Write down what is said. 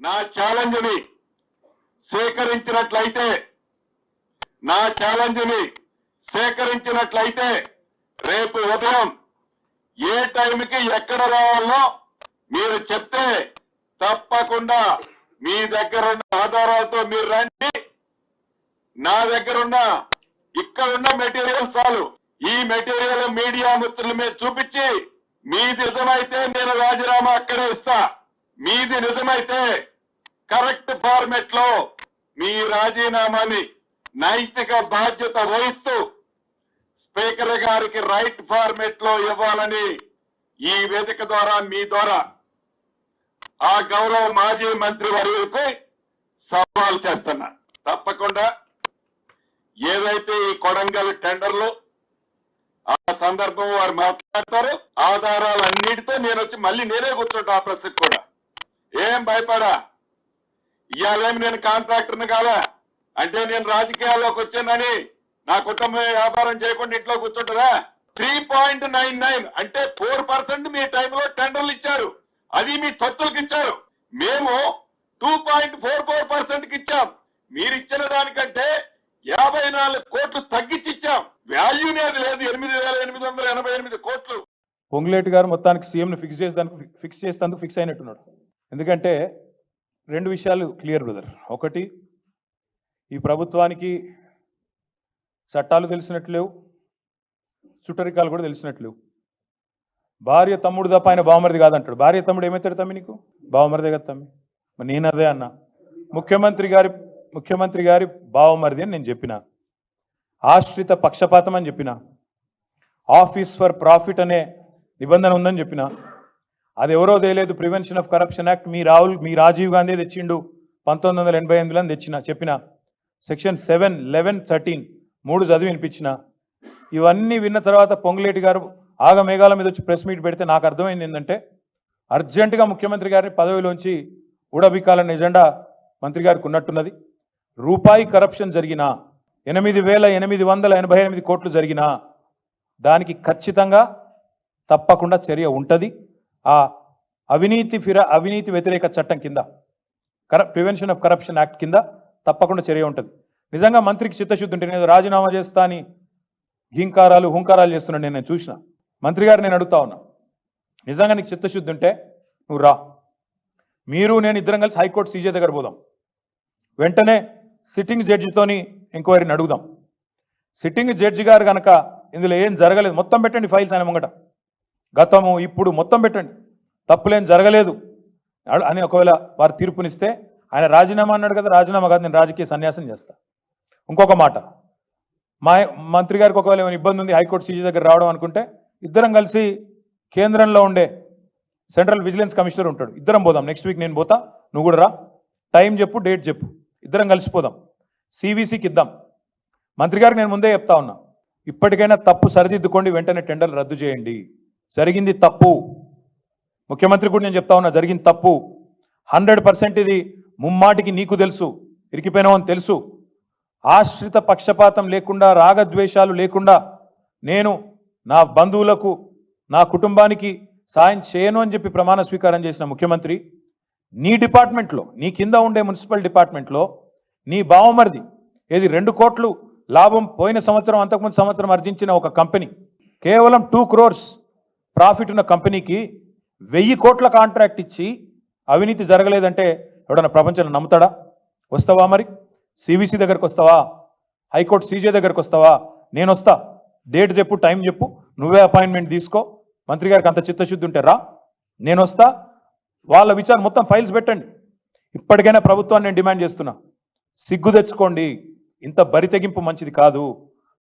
నా ఛాలెంజ్ని సేకరించినట్లయితే నా ఛాలెంజ్ని సేకరించినట్లయితే రేపు ఉదయం ఏ టైంకి ఎక్కడ రావాలో మీరు చెప్తే తప్పకుండా మీ దగ్గర ఉన్న ఆధారాలతో మీరు రండి. నా దగ్గర ఉన్న ఇక్కడ ఉన్న మెటీరియల్ చాలు. ఈ మెటీరియల్ మీడియా మిత్రుల మీద చూపించి మీది నిజమైతే నేను రాజీనామా అక్కడే ఇస్తా. మీది నిజమైతే కరెక్ట్ ఫార్మెట్లో మీ రాజీనామాని నైతిక బాధ్యత వహిస్తూ స్పీకర్ గారికి రైట్ ఫార్మెట్లో ఇవ్వాలని ఈ వేదిక ద్వారా మీ ద్వారా ఆ గౌరవ మాజీ మంత్రి వర్యులకు సవాల్ చేస్తున్నా. తప్పకుండా ఏదైతే ఈ కొడంగల్ టెండర్లు ఆ సందర్భం వారు మాట్లాడతారు ఆధారాలన్నిటితో నేను వచ్చి మళ్ళీ నేనే కూర్చుంటా ఆ ప్రశ్నకు కూడా. ఏం భయపడా? ఇవాళేమి నేను కాంట్రాక్టర్ని కాదా అంటే నేను రాజకీయాల్లోకి వచ్చానని నా కుటుంబం వ్యాపారం చేయకుండా ఇంట్లో కూర్చుంటారా త్రీ పాయింట్ నైన్ నైన్ అంటే ఫోర్ పర్సెంట్ మీ టైంలో టెండర్లు ఇచ్చారు. అది మీ తొత్తులకు ఇచ్చారు. మేము టూ పాయింట్ ఫోర్ ఫోర్ పర్సెంట్కి ఇచ్చాం. మీరు ఇచ్చిన దానికంటే యాభై నాలుగు కోట్లు తగ్గించి ఇచ్చాం. వాల్యూనే అది లేదు. ఎనిమిది వేల ఎనిమిది వందల ఎనభై ఎనిమిది కోట్లు. పొంగులేటి గారు మొత్తానికి సీఎంని ఫిక్స్ చేసేదానికి ఫిక్స్ చేసేందుకు ఫిక్స్ అయినట్టున్నాడు. ఎందుకంటే రెండు విషయాలు క్లియర్ బ్రదర్. ఒకటి ఈ ప్రభుత్వానికి చట్టాలు తెలిసినట్లు లేవు చుట్టరికాలు కూడా తెలిసినట్లు లేవు. భార్య తమ్ముడు తప్ప ఆయన బావమరిది కాదంటాడు. భార్య తమ్ముడు ఏమవుతాడు తమ్మి నీకు? బావమరిదే కదా తమ్మి. మరి నేను అదే అన్న. ముఖ్యమంత్రి గారి ముఖ్యమంత్రి గారి బావమరిది అని నేను చెప్పిన. ఆశ్రిత పక్షపాతం అని చెప్పిన. ఆఫీస్ ఫర్ ప్రాఫిట్ అనే నిబంధన ఉందని చెప్పిన. అది ఎవరో తెలియదు. ప్రివెన్షన్ ఆఫ్ కరప్షన్ యాక్ట్ మీ రాహుల్ మీ రాజీవ్ గాంధీ తెచ్చిండు. పంతొమ్మిది వందల ఎనభై ఎనిమిదిలో తెచ్చిన చెప్పిన. సెక్షన్ సెవెన్ లెవెన్ థర్టీన్ మూడు చదివి వినిపించిన. ఇవన్నీ విన్న తర్వాత పొంగులేటి గారు ఆగమేఘాల మీద వచ్చి ప్రెస్ మీట్ పెడితే నాకు అర్థమైంది ఏంటంటే అర్జెంటుగా ముఖ్యమంత్రి గారిని పదవిలోంచి ఊడబిక్కాలన్న ఎజెండా మంత్రి గారికి ఉన్నట్టున్నది. రూపాయి కరప్షన్ జరిగినా ఎనిమిది వేల ఎనిమిది వందల ఎనభై ఎనిమిది కోట్లు జరిగినా దానికి ఖచ్చితంగా తప్పకుండా చర్య ఉంటుంది. ఆ అవినీతి ఫిర అవినీతి వ్యతిరేక చట్టం కింద కర ప్రివెన్షన్ ఆఫ్ కరప్షన్ యాక్ట్ కింద తప్పకుండా చర్య ఉంటుంది. నిజంగా మంత్రికి చిత్తశుద్ధి ఉంటే నేను రాజీనామా చేస్తా అని హింకారాలు హుంకారాలు చేస్తున్నాడు నేను చూసిన. మంత్రి గారు నేను అడుగుతా ఉన్నా. నిజంగా నీకు చిత్తశుద్ధి ఉంటే నువ్వు రా. మీరు నేను ఇద్దరం కలిసి హైకోర్టు సీజే దగ్గర పోదాం. వెంటనే సిట్టింగ్ జడ్జితోని ఎంక్వైరీని అడుగుదాం. సిట్టింగ్ జడ్జి గారు కనుక ఇందులో ఏం జరగలేదు మొత్తం పెట్టండి ఫైల్స్ ఆయన ముంగట. గతము ఇప్పుడు మొత్తం పెట్టండి. తప్పులేం జరగలేదు. అని ఒకవేళ వారు తీర్పునిస్తే ఆయన రాజీనామా అన్నాడు కదా రాజీనామా కాదు నేను రాజకీయ సన్యాసం చేస్తా. ఇంకొక మాట. మా మంత్రి గారికి ఒకవేళ ఏమైనా ఇబ్బంది ఉంది హైకోర్టు సీజీ దగ్గర రావడం అనుకుంటే ఇద్దరం కలిసి కేంద్రంలో ఉండే సెంట్రల్ విజిలెన్స్ కమిషనర్ ఉంటాడు. ఇద్దరం పోదాం. నెక్స్ట్ వీక్ నేను పోతా నువ్వు కూడా రా. టైం చెప్పు డేట్ చెప్పు. ఇద్దరం కలిసిపోదాం సివిసికి ఇద్దాం. మంత్రి గారికి నేను ముందే చెప్తా ఉన్నా ఇప్పటికైనా తప్పు సరిదిద్దుకోండి వెంటనే టెండర్లు రద్దు చేయండి. జరిగింది తప్పు. ముఖ్యమంత్రి కూడా నేను చెప్తా ఉన్నా జరిగింది తప్పు. హండ్రెడ్ పర్సెంట్ ఇది ముమ్మాటికి నీకు తెలుసు ఇరికిపోయినావని తెలుసు. ఆశ్రిత పక్షపాతం లేకుండా రాగద్వేషాలు లేకుండా నేను నా బంధువులకు నా కుటుంబానికి సాయం చేయను అని చెప్పి ప్రమాణ స్వీకారం చేసిన ముఖ్యమంత్రి నీ డిపార్ట్మెంట్లో నీ కింద ఉండే మున్సిపల్ డిపార్ట్మెంట్లో నీ బావమరిది ఏది రెండు కోట్లు లాభం పోయిన సంవత్సరం అంతకుముందు సంవత్సరం ఆర్జించిన ఒక కంపెనీ కేవలం టూ క్రోర్స్ ప్రాఫిట్ ఉన్న కంపెనీకి వెయ్యి కోట్ల కాంట్రాక్ట్ ఇచ్చి అవినీతి జరగలేదంటే ఎవడన్నా ప్రపంచంలో నమ్ముతాడా? వస్తావా మరి? సివిసి దగ్గరకు వస్తావా? హైకోర్టు సీజే దగ్గరకు వస్తావా? నేను వస్తా. డేట్ చెప్పు టైం చెప్పు. నువ్వే అపాయింట్మెంట్ తీసుకో. మంత్రి గారికి అంత చిత్తశుద్ధి ఉంటే రా. నేను వస్తా. వాళ్ళ విచారం మొత్తం ఫైల్స్ పెట్టండి. ఇప్పటికైనా ప్రభుత్వాన్ని నేను డిమాండ్ చేస్తున్నా. సిగ్గు తెచ్చుకోండి. ఇంత బరితెగింపు మంచిది కాదు.